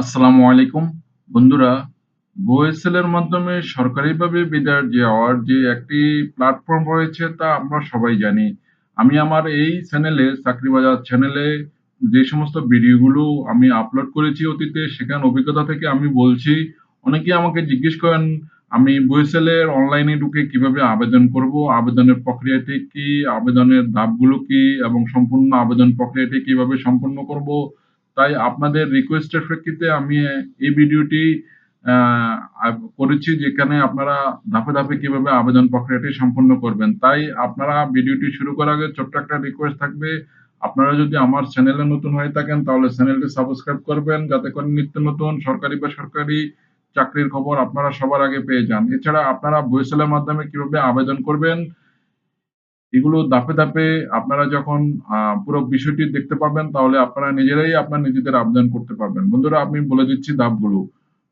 আসসালামু আলাইকুম। বন্ধুরা গোএসএল এর মাধ্যমে সরকারিভাবে বিদায় যাওয়ার যে একটি প্ল্যাটফর্ম রয়েছে তা আমরা সবাই জানি। আমি আমার এই চ্যানেলে চাকরি বাজার চ্যানেলে যে সমস্ত ভিডিওগুলো আমি আপলোড করেছি অতীতে, সেখানে অভিজ্ঞতা থেকে আমি বলছি অনেকে আমাকে জিজ্ঞেস করেন, আমি গোএসএল এর অনলাইনে ঢুকে কীভাবে আবেদন করব, আবেদনের প্রক্রিয়াটি কি, আবেদনের ধাপগুলো কি, এবং সম্পূর্ণ আবেদন প্রক্রিয়াটি কীভাবে সম্পন্ন করব তাই আপনাদের রিকোয়েস্টের প্রেক্ষিতে আমি এই ভিডিওটি করেছি যেখানে আপনারা ধাপে ধাপে কীভাবে আবেদন প্রক্রিয়াটি সম্পন্ন করবেন। তাই আপনারা ভিডিওটি শুরু করার আগে ছোট্ট একটা রিকোয়েস্ট থাকবে। আপনারা যদি আমার চ্যানেলে নতুন হয়ে থাকেন, তাহলে চ্যানেলটি সাবস্ক্রাইব করবেন। যাতে করে নিত্য নতুন সরকারি বা সরকারি চাকরির খবর আপনারা সবার আগে পেয়ে যান। এছাড়া আপনারা ভয়েসেলের মাধ্যমে কীভাবে আবেদন করবেন এগুলো ধাপে ধাপে আপনারা যখন পুরো বিষয়টি দেখতে পাবেন তাহলে আপনারা নিজেরাই আপনার নিজেদের আবেদন করতে পারবেন। বন্ধুরা, আমি বলে দিচ্ছি ধাপগুলো।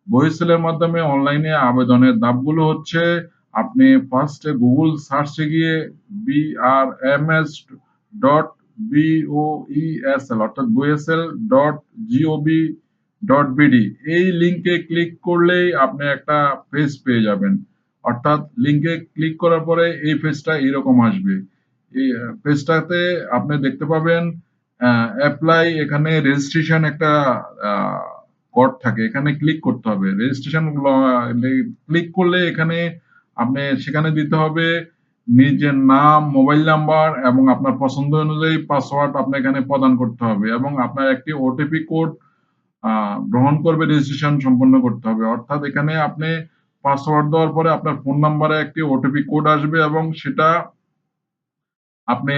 বহিঃসেলের মাধ্যমে অনলাইনে আবেদনের ধাপগুলো হচ্ছে, আপনি ফার্স্টে গুগল সার্চে গিয়ে বিআরএমএস ডট বিওইএসএল অর্থাৎ BOESL dot GOV dot BD এই লিঙ্কে ক্লিক করলেই আপনি একটা পেজ পেয়ে যাবেন। অর্থাৎ লিঙ্কে ক্লিক করার পরে এই পেজটা এরকম আসবে। পেজটাতে আপনি দেখতে পাবেন অ্যাপ্লাই এখানে রেজিস্ট্রেশন একটা কোড থাকে। এখানে ক্লিক করতে হবে। রেজিস্ট্রেশন ক্লিক করলে এখানে আপনি, সেখানে দিতে হবে নিজের নাম মোবাইল নাম্বার এবং আপনার পছন্দ অনুযায়ী পাসওয়ার্ড আপনি এখানে প্রদান করতে হবে এবং আপনার একটি ওটিপি কোড গ্রহণ করবে রেজিস্ট্রেশন সম্পন্ন করতে হবে। অর্থাৎ এখানে আপনি পাসওয়ার্ড দেওয়ার পরে আপনার ফোন নাম্বারে একটি ওটিপি কোড আসবে এবং সেটা আপনি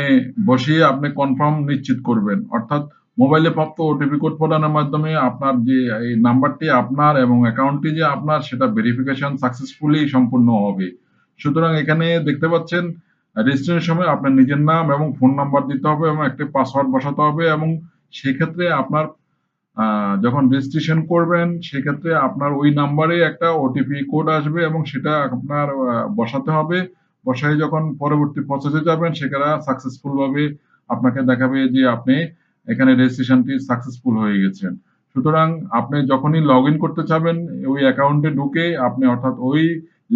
বসিয়ে আপনি কনফার্ম নিশ্চিত করবেন। অর্থাৎ মোবাইলে প্রাপ্ত ওটিপি কোড প্রদানের মাধ্যমে আপনার যে, এই নাম্বারটি আপনার এবং অ্যাকাউন্টটি যে আপনার, সেটা ভেরিফিকেশন সাকসেসফুলি সম্পূর্ণ হবে। সুতরাং এখানে দেখতে পাচ্ছেন রেজিস্ট্রেশনের সময় আপনার নিজের নাম এবং ফোন নাম্বার দিতে হবে এবং একটি পাসওয়ার্ড বসাতে হবে এবং সেক্ষেত্রে আপনার যখন রেজিস্ট্রেশন করবেন, সেক্ষেত্রে আপনার ওই নাম্বারে একটা ওটিপি কোড আসবে এবং সেটা আপনার বসাতে হবে। বসাই যখন পরবর্তী প্রসেসে যাবেন, সেখানে সাকসেসফুল ভাবে আপনাকে দেখাবে যে আপনি এখানে রেজিস্ট্রেশনটি সাকসেসফুল হয়ে গেছেন। সুতরাং আপনি যখনই লগ করতে চাবেন, ওই অ্যাকাউন্টে ঢুকে আপনি, অর্থাৎ ওই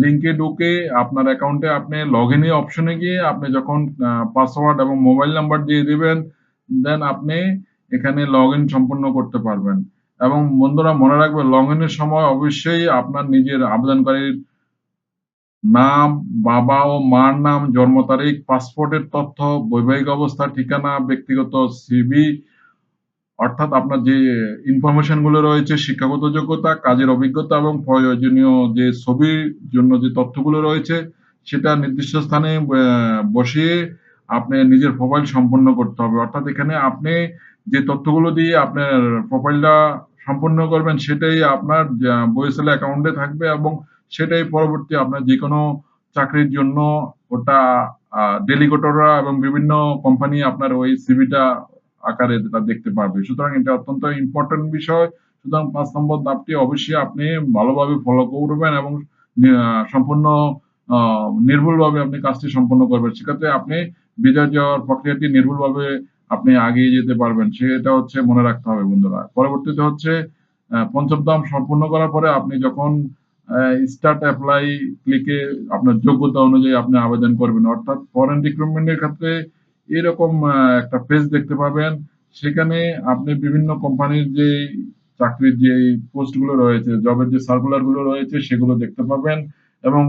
লিঙ্কে ঢুকে আপনার অ্যাকাউন্টে আপনি লগ ইন অপশনে গিয়ে আপনি যখন পাসওয়ার্ড এবং মোবাইল নাম্বার দিয়ে দিবেন দেন আপনি এখানে লগ ইন সম্পূর্ণ করতে পারবেন। এবং বন্ধুরা, মনে রাখবে লগ ইনের সময় অবশ্যই আপনার নিজের আবেদনকারীর নাম, বাবা ও মার নাম, জন্ম তারিখ, পাসপোর্টের তথ্য, বৈবাহিক অবস্থা, ঠিকানা, ব্যক্তিগত সিভি অর্থাৎ আপনার যে ইনফরমেশনগুলো রয়েছে, শিক্ষাগত যোগ্যতা, কাজের অভিজ্ঞতা এবং প্রয়োজনীয় যে ছবির জন্য যে তথ্যগুলো রয়েছে, সেটা নির্দিষ্ট স্থানে বসিয়ে আপনি নিজের প্রোফাইল সম্পন্ন করতে হবে। অর্থাৎ এখানে আপনি যে তথ্যগুলো দিয়ে আপনার প্রোফাইলটা সম্পন্ন করবেন, সেটাই আপনার বইসেল অ্যাকাউন্টে থাকবে এবং সেটাই পরবর্তী আপনার যে কোনো চাকরির জন্য ওটা ডেলিগেটররা এবং বিভিন্ন কোম্পানি আপনার ওই সিভিটা আকারে তা দেখতে পারবে। সুতরাং এটা অত্যন্ত ইম্পর্টেন্ট বিষয়। সুতরাং পাঁচ নম্বর ধাপটি অবশ্যই আপনি ভালোভাবে ফলো করবেন এবং সম্পূর্ণ নির্ভুলভাবে আপনি কাজটি সম্পন্ন করবেন। সেক্ষেত্রে আপনি বিদায় যাওয়ার প্রক্রিয়াটি নির্ভুলভাবে আপনি আগিয়ে যেতে পারবেন। সেটা হচ্ছে মনে রাখতে হবে বন্ধুরা। পরবর্তীতে হচ্ছে পঞ্চম ধাপ সম্পূর্ণ করার পরে আপনি যখন স্টার্ট অ্যাপ্লাই ক্লিকে আপনার যোগ্যতা অনুযায়ী আপনি আবেদন করবেন। অর্থাৎ ফরেন রিক্রুটমেন্টের ক্ষেত্রে এরকম একটা পেজ দেখতে পাবেন। সেখানে আপনি বিভিন্ন কোম্পানির যে চাকরির যে পোস্টগুলো রয়েছে জবের যে সার্কুলারগুলো রয়েছে, সেগুলো দেখতে পাবেন। এবং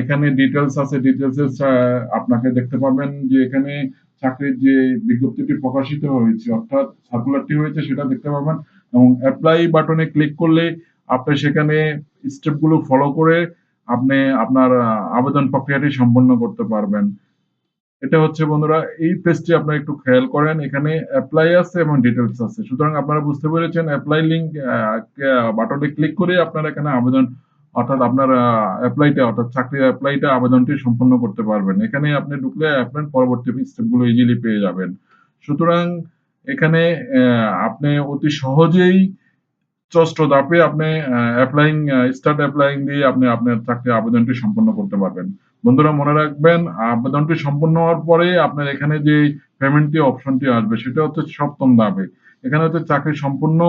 এখানে ডিটেলস আছে ডিটেলস আপনাকে দেখতে পাবেন যে এখানে চাকরির যে বিজ্ঞপ্তিটি প্রকাশিত হয়েছে, অর্থাৎ সার্কুলারটি হয়েছে, সেটা দেখতে পাবেন। এবং অ্যাপ্লাই বাটনে ক্লিক করলে আপনি সেখানে স্টেপগুলো ফলো করে আপনি আপনার আবেদন প্রক্রিয়াটি সম্পন্ন করতে পারবেন। এটা হচ্ছে বন্ধুরা, এই পেজটি আপনারা একটু খেয়াল করেন, এখানে অ্যাপ্লাই আছে এবং ডিটেলস আছে। সুতরাং আপনারা বুঝতে পেরেছেন অ্যাপ্লাই লিঙ্ক বাটনে ক্লিক করে আপনারা এখানে আবেদন, অর্থাৎ আপনার অ্যাপ্লাইটা অর্থাৎ চাকরির অ্যাপ্লাইটা আবেদনটি সম্পন্ন করতে পারবেন। এখানে আপনি ঢুকলে আপনার পরবর্তী স্টেপগুলো ইজিলি পেয়ে যাবেন। সুতরাং এখানে আপনি অতি সহজেই ষষ্ঠ ধাপে আপনি অ্যাপ্লাইং স্টার্ট অ্যাপ্লাইং দিয়ে আপনি আপনার চাকরি আবেদনটি সম্পন্ন করতে পারবেন। বন্ধুরা, মনে রাখবেন, আবেদনটি সম্পন্ন হওয়ার পরে আপনার এখানে যে পেমেন্টটি অপশনটি আসবে, সেটা হচ্ছে সপ্তম ধাপে। এখানে হচ্ছে চাকরি সম্পূর্ণ,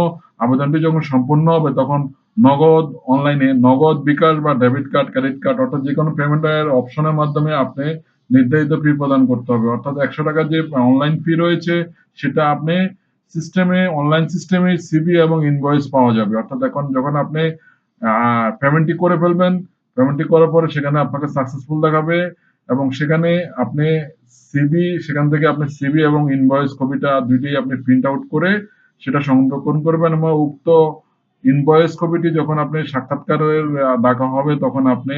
আবেদনটি যখন সম্পূর্ণ হবে, তখন নগদ অনলাইনে নগদ বিকাশ বা ডেবিট কার্ড ক্রেডিট কার্ড অর্থাৎ যে কোনো পেমেন্টের অপশনের মাধ্যমে আপনি নির্ধারিত ফি প্রদান করতে হবে। অর্থাৎ একশো টাকার যে অনলাইন ফি রয়েছে, সেটা আপনি সিস্টেমে অনলাইন সিস্টেমে সিবি এবং ইনভয়েস পাওয়া যাবে। অর্থাৎ এখন যখন আপনি পেমেন্টটি করে ফেলবেন পেমেন্টটি করার পরে সেখানে আপনাকে সাকসেসফুল দেখাবে এবং সেখানে আপনি সিবি সেখান থেকে আপনি সিবি এবং ইনভয়েস কপিটা দুইটাই আপনি প্রিন্ট আউট করে সেটা সংরক্ষণ করবেন এবং উক্ত ইনভয়েস কপিটি যখন আপনি সাক্ষাৎকারের ডাকা হবে তখন আপনি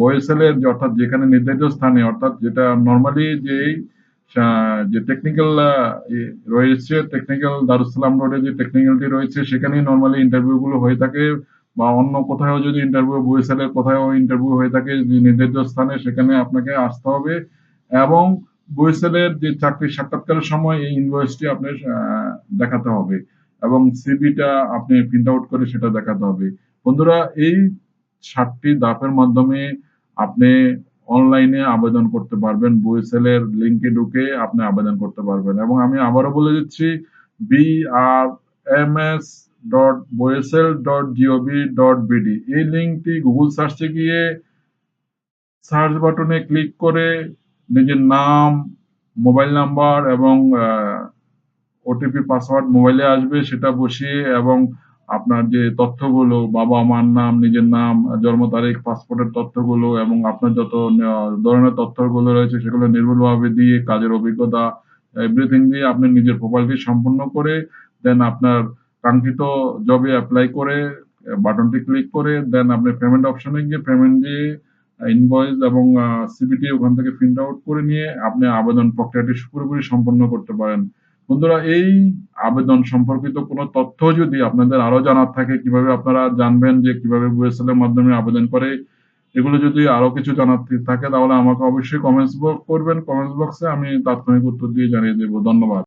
বয়েসেলের অর্থাৎ যেখানে নির্ধারিত স্থানে, অর্থাৎ যেটা নর্মালি যেই যে টেকনিক্যাল রয়েছে টেকনিক্যাল দারুসালাম রোডে যে টেকনিক্যালটি রয়েছে সেখানেই নর্মালি ইন্টারভিউ গুলো হয়ে থাকে বা অন্য কোথাও যদি ইন্টারভিউ বয়েসেলের কোথাও ইন্টারভিউ হয়ে থাকে যে নির্ধারিত স্থানে সেখানে আপনাকে আসতে হবে। এবং বয়েসেলের যে চাকরি সাক্ষাৎকারের সময় এই ইনভয়েসটি আপনি আহ, দেখাতে হবে এবং সিবিটা আপনি প্রিন্ট আউট করে সেটা দেখাতে হবে। বন্ধুরা এই সাতটি ধাপের মাধ্যমে আপনি অনলাইনে আবেদন করতে পারবেন বইসেলের লিঙ্কে ঢুকে আপনি আবেদন করতে পারবেন। এবং আমি আবারও বলে দিচ্ছি B R M S dot BOESL dot GOV dot BD এই লিঙ্কটি গুগল সার্চে গিয়ে সার্চ বাটনে ক্লিক করে নিজের নাম মোবাইল নাম্বার এবং ওটিপি পাসওয়ার্ড মোবাইলে আসবে সেটা বসিয়ে এবং আপনার যে তথ্যগুলো বাবা মার নাম, নিজের নাম, জন্ম তারিখ, পাসপোর্টের তথ্যগুলো এবং আপনার যত ধরনের তথ্যগুলো রয়েছে সেগুলো নির্ভুলভাবে দিয়ে কাজের অভিজ্ঞতা এভরিথিং দিয়ে আপনি নিজের প্রোফাইলটি সম্পূর্ণ করে দেন আপনার কাঙ্ক্ষিত জবে অ্যাপ্লাই করে বাটনটি ক্লিক করে দেন আপনি পেমেন্ট অপশনে গিয়ে পেমেন্ট দিয়ে ইনভয়েস এবং সিবিটি ওখান থেকে প্রিন্ট আউট করে নিয়ে আপনি আবেদন প্রক্রিয়াটি পুরোপুরি সম্পন্ন করতে পারেন। বন্ধুরা, এই আবেদন সম্পর্কিত কোনো তথ্য যদি আপনাদের আরও জানার থাকে, কীভাবে আপনারা জানবেন যে কীভাবে বুয়েসেল এর মাধ্যমে আবেদন করে, এগুলো যদি আরও কিছু জানার থাকে তাহলে আমাকে অবশ্যই কমেন্টস বক্স করবেন কমেন্টস বক্সে আমি তাৎক্ষণিক উত্তর দিয়ে জানিয়ে দেবো। ধন্যবাদ।